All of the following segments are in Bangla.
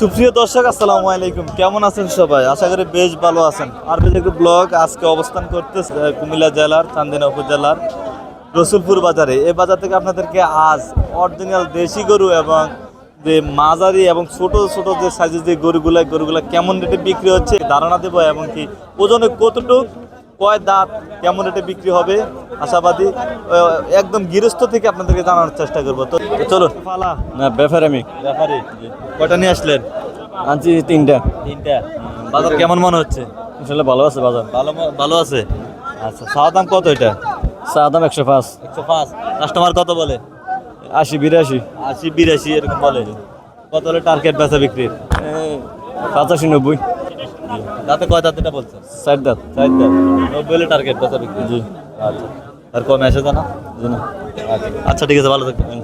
সুপ্রিয় দর্শক, আসসালামু আলাইকুম। কেমন আছেন সবাই? আশা করি বেশ ভালো আছেন। আর একটু ব্লগ আজকে অবস্থান করতে কুমিল্লা জেলার, চান্দিনা উপজেলার রসুলপুর বাজারে। এই বাজার থেকে আপনাদেরকে আজ অরিজিনাল দেশি গরু এবং যে মাঝারি এবং ছোট ছোট যে সাইজের যে গরুগুলা গরুগুলা কেমন রেটে বিক্রি হচ্ছে, ধারণা দেবো এবং কি ওজনে কতটুক কয় দাঁত কেমন রেটে বিক্রি হবে আশাবাদী একদম গৃহস্থ থেকে আপনাদেরকে জানানোর চেষ্টা করব। তো চলুন। ফালা। না ব্যাপার আমি। ব্যাপারে কয়টা নিয়ে আসলেন? আনছি তিনটা। তিনটা। বাজার কেমন মনে হচ্ছে? আসলে ভালো আছে বাজার। ভালো ভালো আছে? আচ্ছা চাওয়া দাম কত এটা? চা দাম একশো পাঁচ। একশো পাঁচ। কাস্টমার কত বলে? আশি বিরাশি। আশি বিরাশি এরকম বলে। কত হলে টার্গেট বেচা বিক্রির? পঁচাশি নব্বই। দাঁতে কয় দাঁত এটা বলছেন চার দাঁত। চার দাঁত। নব্বই হলে টার্গেট বেচা বিক্রি। জি। আচ্ছা। আর কমে জানা? আচ্ছা। আচ্ছা ঠিক আছে ভালো থাকবেন।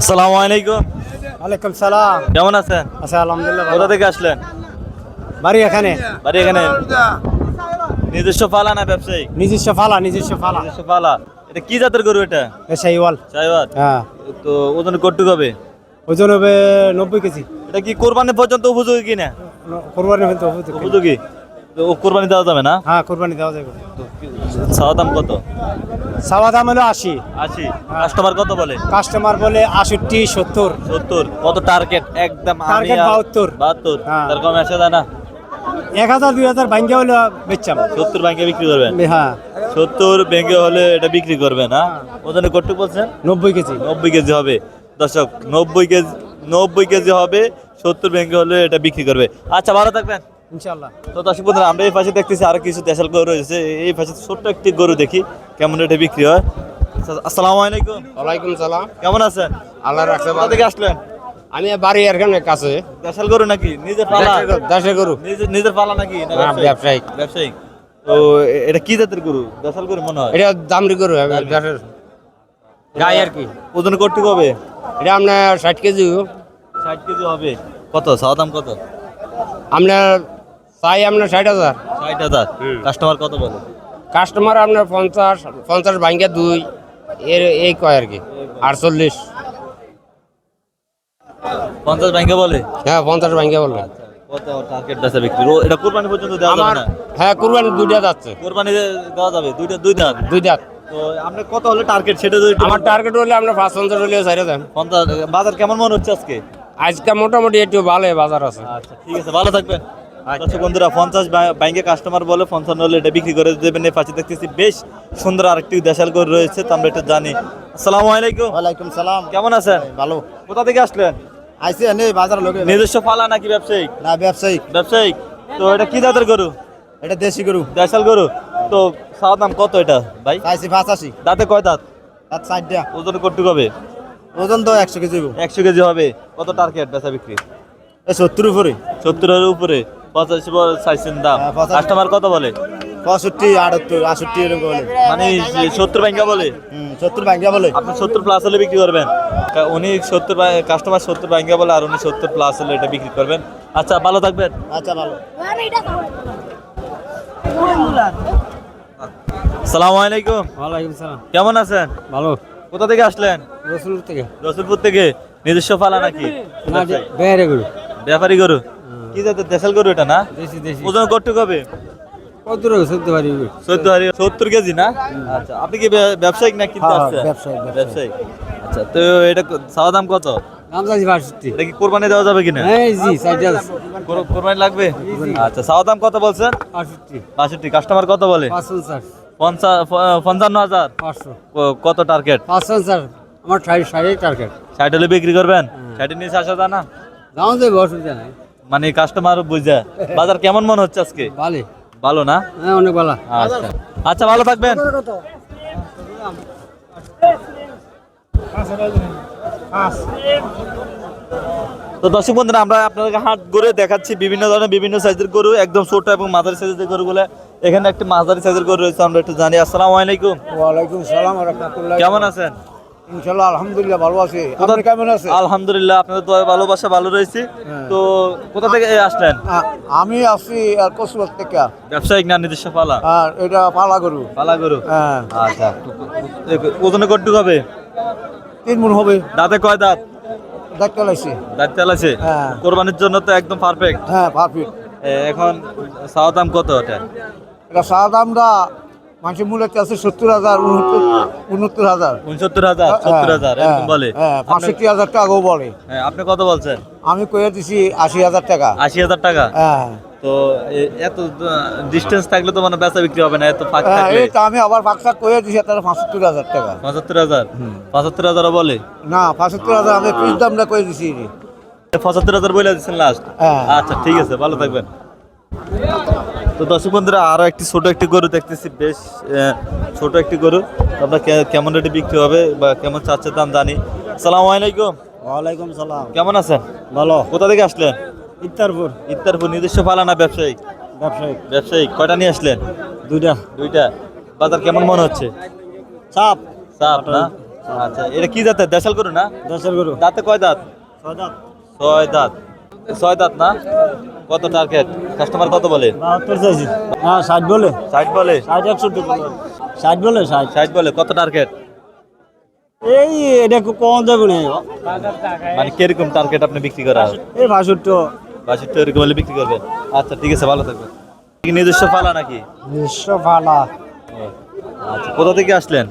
আসসালামু আলাইকুম। ওয়ালাইকুম সালাম। কেমন আছেন? আচ্ছা আলহামদুলিল্লাহ কোথা থেকে আসলেন? বাড়ি এখানে? বাড়ি এখানে। নিজস্ব পালা না ব্যবসায়ী? নিজস্ব ফালা নিজস্ব ফালা। নিজস্ব পালা এটা কি জাতের গরু এটা? শাহিওয়াল সাইবার হ্যাঁ। তো ওজন কটুক হবে? ওজন হবে নব্বই কেজি। এটা কি কোরবানি পর্যন্ত উপযোগী কিনা? কোরবানি হয়তো হবে তো। উপযোগী? ও কোরবানি দেওয়া যাবে না? হ্যাঁ কোরবানি দেওয়া যাবে। চাওয়া দাম কত? চাওয়া দাম হলো আশি। আশি? কাস্টমার কত বলে? কাস্টমার বলে আষট্টি সত্তর। সত্তর। কত টার্গেট? একদম আর- 72 বাহাত্তর। হ্যাঁ। তার কমে আসে যায় না এক হাজার দুই হাজার ভাঙ্গে হলো বেচাম সত্তর ব্যাংকে বিক্রি করবেন? হ্যাঁ। সত্তর ব্যাংকে হলে এটা বিক্রি করবেন হ্যাঁ? ওজনে কটুক বলছেন? নব্বই কেজি। নব্বই কেজি হবে। দর্শক নব্বই কেজি নব্বই কেজি হবে সত্তর ব্যাংকে হলে এটা বিক্রি করবে। আচ্ছা ভালো থাকবেন। ইনশাল্লাহ তো দর্শক বন্ধুরা আমরা এই পাশে দেখতেছি আরও কিছু দেশাল গরু রয়েছে। এই পাশে ছোট্ট একটি গরু দেখি কেমন রেটে বিক্রি হয়। আচ্ছা, আসসালামু আলাইকুম। ওয়ালাইকুম সালাম। কেমন আছেন? আল্লাহ রাখছে কোথা ভালো। থেকে আসলেন? আমি বাড়ি এখানে কাছে? দেশাল গরু নাকি? নিজের পালা? দেশে গরু নিজের নিজের পালা নাকি? ব্যবসায়িক? ব্যবসায়িক। তো এটা কি জাতের গরু? দেশাল গরু মনে হয়। এটা দামরি গরু দেশের গাই আর কি। ওজন করতে হবে এটা আপনার ষাট কেজি। ষাট কেজি হবে। কত? চাওয়া দাম কত? আপনার চাই আপনার ষাট হাজার। ষাট হাজার? কাস্টমার কত বলে? কাস্টমার আপনার পঞ্চাশ পঞ্চাশ ভাঙ্গে দুই। এর এই কয় আর কি? আটচল্লিশ। পঞ্চাশ ব্যাংকে বলে? হ্যাঁ পঞ্চাশ ভাঙ্গে বলে। কত টার্গেট বেচা বিক্রি? এটা কোরবানি পর্যন্ত দেওয়া যাবে আমার না? হ্যাঁ কুরবানি দুইটা যাচ্ছে। কোরবানি দেওয়া যাবে? দুইটা দুই দাঁত? দুই দাঁত। তো আপনার কত হলে টার্গেট সেটা যদি আমার টার্গেট হলে আপনার পাঁচ পঞ্চাশ হলে ছাড়ে দেন। পঞ্চাশ বাজার কেমন মনে হচ্ছে আজকে? আজকে মোটামুটি একটু ভালো বাজার আছে। আচ্ছা ঠিক আছে ভালো থাকবেন। দর্শক বন্ধুরা পঞ্চাশ ব্যাংকে কাস্টমার বলে পঞ্চান্ন হলে এটা বিক্রি করে দেবেন। এই পাশে দেখতেছি বেশ সুন্দর আরেকটি দেশাল গরু রয়েছে তো আমরা এটা জানি। আসসালামু আলাইকুম। ওয়ালাইকুম সালাম। কেমন আছেন? ভালো। কোথা থেকে আসলেন? আইসি এনে বাজার লোকে। নিজস্ব পালা নাকি ব্যবসায়িক? না ব্যবসায়িক। ব্যবসায়িক। তো এটা কি জাতের গরু? এটা দেশি গরু। দেশাল গরু। তো চাওয়া দাম কত এটা ভাই? আইসি পাঁচাশি। দাঁতে কয় দাঁত? তার চারটা ওজন কটুক হবে ওজন তো একশো কেজি একশো কেজি হবে। কত টার্গেট বেচা বিক্রি? সত্তর উপরে। সত্তরের উপরে। পঁচাশি চাইছেন দাম। হ্যাঁ, কাস্টমার কত বলে? পঁয়ষট্টি আটাত্তর আষট্টি এরকম বলে। মানে সত্তর ব্যাংকা বলে? সত্তর ভাঙ্গা বলে। আপনি সত্তর প্লাস হলে বিক্রি করবেন। উনি সত্তর কাস্টমার সত্তর ব্যাংকা বলে আর উনি সত্তর প্লাস হলে এটা বিক্রি করবেন। আচ্ছা ভালো থাকবেন। আচ্ছা ভালো। সালাম আলাইকুম। ওয়ালাইকুম সালাম। কেমন আছেন? ভালো। কোথা থেকে আসলেন? রসুল থেকে। রসুলপুর থেকে। নিজস্ব পালা নাকি? বেড়ে গরু ব্যাপারী গরু? কি জাতের? দেশাল গরু এটা না? দেশি দেশি। ওজন কটুক হবে? সত্তর কেজি না? আচ্ছা আপনি কি ব্যবসায়িক না কিনতে হ্যাঁ, আসছেন? ব্যবসায়িক, ব্যবসায়িক। আচ্ছা তো এটা চাওয়া দাম কত? নাম যাচ্ছি বাষট্টি। এটা কি কোরবানি দেওয়া যাবে কিনা? এই জি কোরবানি লাগবে? আচ্ছা চাওয়া দাম কত বলছেন? বাষট্টি। বাষট্টি। কাস্টমার কত বলে? পাঁচ পঞ্চান্ন হাজার। পাঁচশো। কত টার্গেট পাঁচ পঞ্চাশ আমার ষাট ষাটের টার্গেট ষাট হলে বিক্রি করবেন? ষাটের নিচে আসা যায় না? দাম দেবে অসুবিধা নাই মানে কাস্টমার বুঝা। বাজার কেমন মনে হচ্ছে আজকে? ভালো। ভালো না? হ্যাঁ অনেক ভালো। আচ্ছা। আচ্ছা ভালো থাকবেন। তো দর্শক বন্ধুরা আমরা আপনাদেরকে হাট ঘুরে দেখাচ্ছি বিভিন্ন ধরনের বিভিন্ন সাইজের গরু একদম ছোট এবং মাঝারি সাইজের গরুগুলো এখানে একটি মাঝারি সাইজের গরু রয়েছে আমরা একটু জানি। আসসালামু আলাইকুম। ওয়ালাইকুম সালাম রহমতুল্লাহ কেমন আছেন? ইনশাল্লাহ আলহামদুলিল্লাহ ভালো আছি। আপনি কেমন আছেন? আলহামদুলিল্লাহ আপনাদের দয়া ভালোবাসা ভালো রয়েছে। তো কোথা থেকে আসলেন? আমি থেকে। ব্যবসায়িক না নিজস্ব পালা? আর এটা পালা গরু। পালা গরু? হ্যাঁ। আচ্ছা। ওজনে হবে? তিন মন হবে। দাঁতে কয় দাঁত? দাঁত হ্যাঁ। কোরবানির জন্য তো একদম পারফেক্ট হ্যাঁ পারফেক্ট এখন চাওয়া দাম কত ওটা এটা চাওয়া দামটা মানুষের মূল্য আছে সত্তর হাজার উনসত্তর হাজার। উনসত্তর হাজার সত্তর হাজার এরকম বলে। হ্যাঁ পঁয়ষট্টি হাজার টাকাও বলে। হ্যাঁ, আপনি কত বলছেন? আমি কয়ে দিছি আশি হাজার টাকা। আশি হাজার টাকা? হ্যাঁ। তো এত ডিস্টেন্স থাকলে তো মানে বেচা বিক্রি হবে না এত ফাঁক হ্যাঁ, থাকলে। এই তো আমি আবার কয়ে দিছি তারা পঁচাত্তর হাজার টাকা। পঁচাত্তর হাজার? পঁচাত্তর হাজারও বলে? না পঁচাত্তর হাজার আমি পিস দামটা কয়ে দিছি। পঁচাত্তর হাজার বলে দিচ্ছেন লাস্ট হ্যাঁ। আচ্ছা ঠিক আছে ভালো থাকবেন। তো দর্শক বন্ধুরা আরও একটি ছোট একটি গরু দেখতেছি বেশ ছোট একটি গরু। কে- কেমন রেটে বিক্রি হবে বা কেমন চাচ্ছে দাম জানি। সালাম আলাইকুম। ওয়ালাইকুম সালাম। কেমন আছেন? ভালো। কোথা থেকে আসলেন? ইত্তারপুর ইত্তারপুর নিজস্ব পালা না ব্যবসায়িক? ব্যবসায়িক। ব্যবসায়িক। কয়টা নিয়ে আসলেন? দুইটা। দুইটা। বাজার কেমন মনে হচ্ছে? চাপ। চাপ না? আচ্ছা এটা কি জাতের? দেশাল গরু না? দশের গরু। দাঁতে কয় দাঁত? ছয় দাঁত। ছয় দাঁত। না? কত টার্গেট কাস্টমার কত বলে? বাহাত্তর চাইছি। হ্যাঁ ষাট বলে। ষাট বলে? ষাট একষট্টি বলে। ষাট বলে ষাট। ষাট বলে। কত টার্গেট এই এটা কম যাবে না। মানে কীরকম টার্গেট আপনি বিক্রি করা? এই বাষট্টি। বাষট্টি এরকম হলে বিক্রি করবেন আচ্ছা ঠিক আছে ভালো থাকবেন। নিজস্ব পালা নাকি? ভালা ও, আচ্ছা কোথা থেকে আসলেন?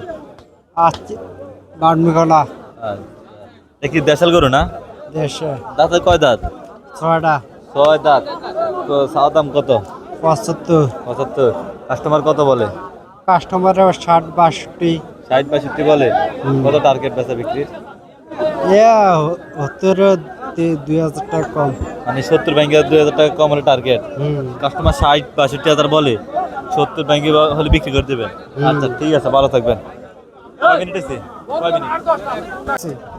আসছে বার্মিকলা আচ্ছা। দেখি দেশাল গরু না? দেশে। দাঁতে কয় দাঁত? ছয়টা। ছয় দাঁত। তো চাওয়া দাম কত? পঁচাত্তর। পঁচাত্তর। কাস্টমার কত বলে? কাস্টমারের ষাট বাষট্টি। ষাট বাষট্টি বলে। কত টার্গেট বেচা বিক্রির? এ হত্তর দুই হাজার টাকা কম। মানে সত্তর ব্যাংকে দুই হাজার টাকা কম হলে টার্গেট হুম। কাস্টমার ষাট বাষট্টি হাজার বলে সত্তর ব্যাংকে হলে বিক্রি করে দেবেন। আচ্ছা ঠিক আছে ভালো থাকবেন?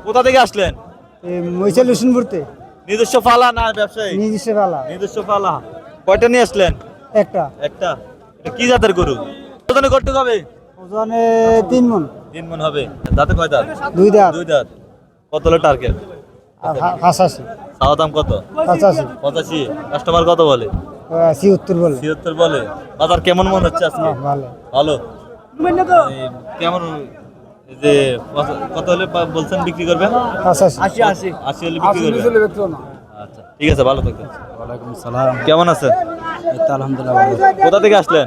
কোথা থেকে আসলেন? মৈশাল হোসেনপুরতে। নিজস্ব ফালা না ব্যবসায়ী? নিজস্ব বেলা নিজস্ব ফালা। কয়টা নিয়ে আসলেন? একটা। একটা। কি জাতের গরু? ওজনে করতে হবে? ওজনে তিন মন। তিন মন হবে। দাঁতে কয় দাঁত? দুই দাঁত। দুই দাঁত। কত হলো টার্গেট হাসাশি। চাওয়া দাম কত? পঁচাশি। পঁচাশি। কাস্টমার কত বলে? সি উত্তর বলে। ছিয়াত্তর বলে। বাজার কেমন মনে হচ্ছে আজকে? ভালো। ভালো? কেমন যে কত- হলে বলছেন বিক্রি করবেন? আশি আশি। আশি হলে বিক্রি করবেন? আচ্ছা ঠিক আছে ভালো থাকবেন। ওয়ালাইকুম সালাম। কেমন আছেন? আলহামদুলিল্লাহ ভালো। কোথা থেকে আসলেন?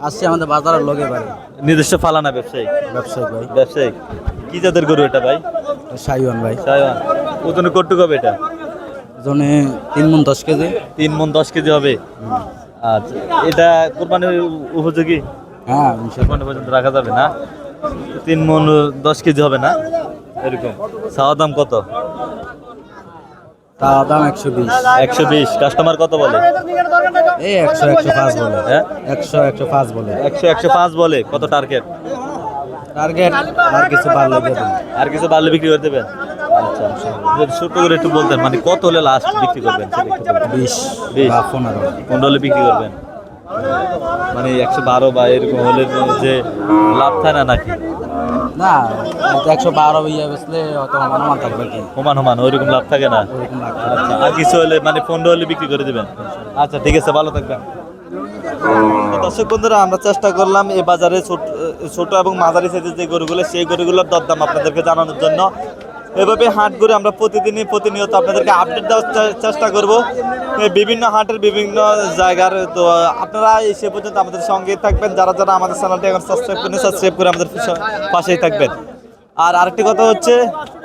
আসছি আমাদের বাজারের লোকে বাড়ি নিজস্ব ফালানা ব্যবসায়ী। ব্যবসায়িক ভাই। ব্যবসায়িক কি জাতের গরু এটা ভাই? সাইওয়ান ভাই। সায়ন ওজনে কটুক হবে এটা? জনে তিন মন দশ কেজি। তিন মন দশ কেজি হবে? আচ্ছা এটা কোরবানির উপযোগী? হ্যাঁ কোরবানি পর্যন্ত রাখা যাবে না? তিন মন দশ কেজি হবে না? এরকম। চাওয়া দাম কত? তা দাম একশো বিশ। একশো বিশ। কাস্টমার কত বলে? এই একশো একশো পাঁচ বলে। হ্যাঁ? একশো একশো পাঁচ বলে। একশো একশো পাঁচ বলে। কত টার্গেট? টার্গেট আর কিছু বাড়লে দেবেন? আর কিছু বাড়লে বিক্রি করে দেবেন? আচ্ছা যদি ছোট করে একটু বলতেন মানে কত হলে লাস্ট বিক্রি করবেন বিশ বিশ। পনেরো। পনেরো হলে বিক্রি করবেন? মানে একশো বারো বা এরকম হলে যে লাভ থাকে না নাকি? না একশো বারো ইয়ে বেসলে হয়তো আমার থাকবে কি? সমান সমান ওইরকম লাভ থাকে না? আচ্ছা আর কিছু হলে মানে পনেরো হলে বিক্রি করে দেবেন? আচ্ছা ঠিক আছে ভালো থাকবেন। দর্শক বন্ধুরা, আমরা চেষ্টা করলাম এই বাজারে ছোট এবং মাঝারি সাইজের যে গরুগুলো, সেই গরুগুলোর দরদাম আপনাদেরকে জানানোর জন্য। এভাবে হাট ঘুরে আমরা প্রতিদিনই প্রতিনিয়ত আপনাদেরকে আপডেট দেওয়ার চেষ্টা করব। বিভিন্ন হাটের বিভিন্ন জায়গার, তো আপনারা সে পর্যন্ত আমাদের সঙ্গেই থাকবেন। যারা যারা আমাদের চ্যানেলটি এখন সাবস্ক্রাইব করেন সাবস্ক্রাইব করে আমাদের পাশেই থাকবেন। আর আরেকটি কথা হচ্ছে,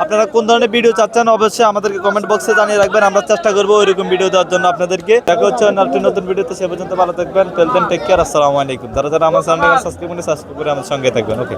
আপনারা কোন ধরনের ভিডিও চাচ্ছেন, অবশ্যই আমাদেরকে কমেন্ট বক্সে জানিয়ে রাখবেন, আমরা চেষ্টা করব ওই রকম ভিডিও দেওয়ার জন্য আপনাদেরকে। দেখা হচ্ছে আরেকটি নতুন ভিডিওতে সে পর্যন্ত ভালো থাকবেন ফেলতেন টেক কেয়ার আসসালামু আলাইকুম। যারা আমার চ্যানেলটাকে সাবস্ক্রাইব করে আমাদের সঙ্গে থাকবেন ওকে